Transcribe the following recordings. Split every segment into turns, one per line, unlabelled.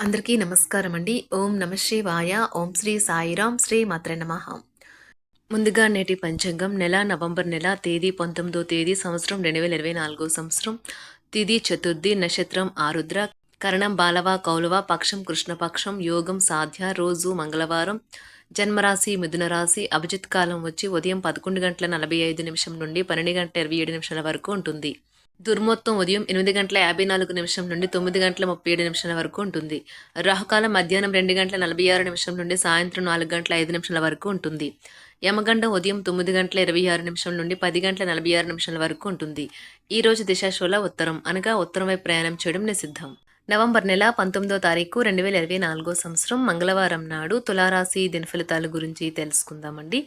అందరికీ నమస్కారం అండి. ఓం నమ శివాయ. ఓం శ్రీ సాయిరాం. శ్రీ మాత్ర నమ. ముందుగా నేటి పంచాంగం. నెల నవంబర్ నెల తేదీ పంతొమ్మిదో తేదీ సంవత్సరం రెండు వేల ఇరవై నాలుగో సంవత్సరం. తిది చతుర్థి నక్షత్రం ఆరుద్ర. కరణం బాలవ కౌలవ పక్షం కృష్ణపక్షం యోగం సాధ్య రోజు మంగళవారం. జన్మరాశి మిథున రాశి అభిజిత్ కాలం వచ్చి ఉదయం పదకొండు గంటల నలభై ఐదు నిమిషం నుండి పన్నెండు గంటల ఇరవై ఏడు నిమిషాల వరకు ఉంటుంది. దుర్మొత్తం ఉదయం ఎనిమిది గంటల యాభై నాలుగు నిమిషం నుండి తొమ్మిది గంటల ముప్పై ఏడు నిమిషాల వరకు ఉంటుంది. రాహుకాలం మధ్యాహ్నం రెండు గంటల నలభై ఆరు నిమిషం నుండి సాయంత్రం నాలుగు గంటల ఐదు నిమిషాల వరకు ఉంటుంది. యమగండం ఉదయం తొమ్మిది గంటల ఇరవై ఆరు నిమిషం నుండి పది గంటల నలభై ఆరు నిమిషాల వరకు ఉంటుంది. ఈ రోజు దిశాశోల ఉత్తరం. అనగా ఉత్తరం వైపు ప్రయాణం చేయడం నిషిద్ధం. నవంబర్ నెల పంతొమ్మిదో తారీఖు రెండు వేల ఇరవై నాలుగో సంవత్సరం మంగళవారం నాడు తులారాశి దినఫలితాల గురించి తెలుసుకుందామండి.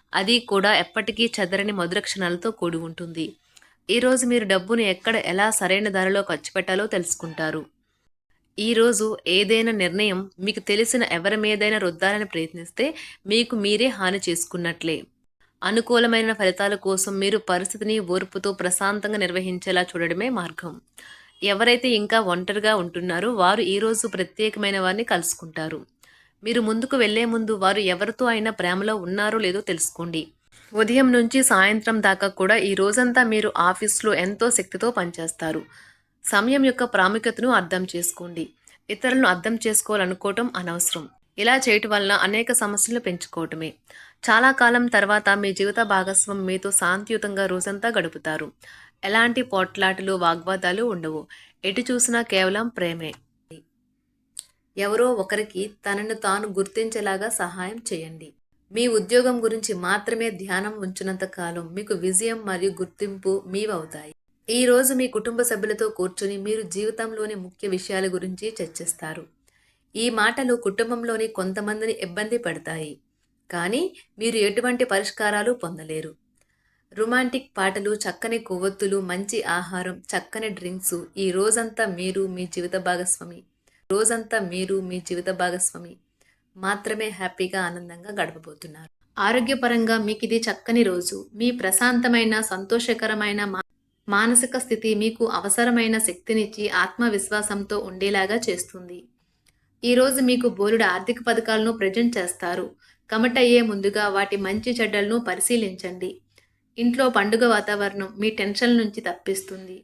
అది కూడా ఎప్పటికీ చెదరని మధుర క్షణాలతో కూడి ఉంటుంది. ఈరోజు మీరు డబ్బును ఎక్కడ ఎలా సరైన ధరలో ఖర్చు పెట్టాలో తెలుసుకుంటారు. ఈరోజు ఏదైనా నిర్ణయం మీకు తెలిసిన ఎవరి మీదైనా రుద్దాలని ప్రయత్నిస్తే మీకు మీరే హాని చేసుకున్నట్లే. అనుకూలమైన ఫలితాల కోసం మీరు పరిస్థితిని ఓర్పుతో ప్రశాంతంగా నిర్వహించేలా చూడడమే మార్గం. ఎవరైతే ఇంకా ఒంటరిగా ఉంటున్నారో వారు ఈరోజు ప్రత్యేకమైన వారిని కలుసుకుంటారు. మీరు ముందుకు వెళ్ళే ముందు వారు ఎవరితో అయినా ప్రేమలో ఉన్నారో లేదో తెలుసుకోండి. ఉదయం నుంచి సాయంత్రం దాకా కూడా ఈ రోజంతా మీరు ఆఫీస్లో ఎంతో శక్తితో పనిచేస్తారు. సమయం యొక్క ప్రాముఖ్యతను అర్థం చేసుకోండి. ఇతరులను అర్థం చేసుకోవాలనుకోవటం అనవసరం. ఇలా చేయటం వలన అనేక సమస్యలు పెంచుకోవటమే. చాలా కాలం తర్వాత మీ జీవిత భాగస్వామి మీతో శాంతియుతంగా రోజంతా గడుపుతారు. ఎలాంటి పోట్లాటలు వాగ్వాదాలు ఉండవు. ఎటు చూసినా కేవలం ప్రేమే. ఎవరో ఒకరికి తనను తాను గుర్తించేలాగా సహాయం చేయండి. మీ ఉద్యోగం గురించి మాత్రమే ధ్యానం ఉంచినంత కాలం మీకు విజయం మరియు గుర్తింపు మీవవుతాయి. ఈ రోజు మీ కుటుంబ సభ్యులతో కూర్చుని మీరు జీవితంలోని ముఖ్య విషయాల గురించి చర్చిస్తారు. ఈ మాటలు కుటుంబంలోని కొంతమందిని ఇబ్బంది పెడతాయి. కానీ మీరు ఎటువంటి పరిష్కారాలు పొందలేరు. రొమాంటిక్ పాటలు చక్కని కొవ్వొత్తులు మంచి ఆహారం చక్కని డ్రింక్స్ ఈ రోజంతా మీరు మీ జీవిత భాగస్వామి. రోజంతా మీరు మీ జీవిత భాగస్వామి మాత్రమే హ్యాపీగా ఆనందంగా గడపబోతున్నారు. ఆరోగ్యపరంగా మీకు ఇది చక్కని రోజు. మీ ప్రశాంతమైన సంతోషకరమైన మా- మానసిక స్థితి మీకు అవసరమైన శక్తినిచ్చి ఆత్మవిశ్వాసంతో ఉండేలాగా చేస్తుంది. ఈరోజు మీకు బోలుడు ఆర్థిక పథకాలను ప్రజెంట్ చేస్తారు. కమటయ్యే ముందుగా వాటి మంచి చెడ్డలను పరిశీలించండి. ఇంట్లో పండుగ వాతావరణం మీ టెన్షన్ నుంచి తప్పిస్తుంది.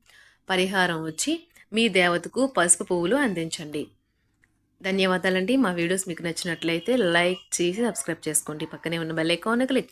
పరిహారం వచ్చి మీ దేవతకు పసుపు పువ్వులు అందించండి. ధన్యవాదాలండి. మా వీడియోస్ మీకు నచ్చినట్లయితే లైక్ చేసి సబ్స్క్రైబ్ చేసుకోండి. పక్కనే ఉన్న బెల్ ఐకాన్ క్లిక్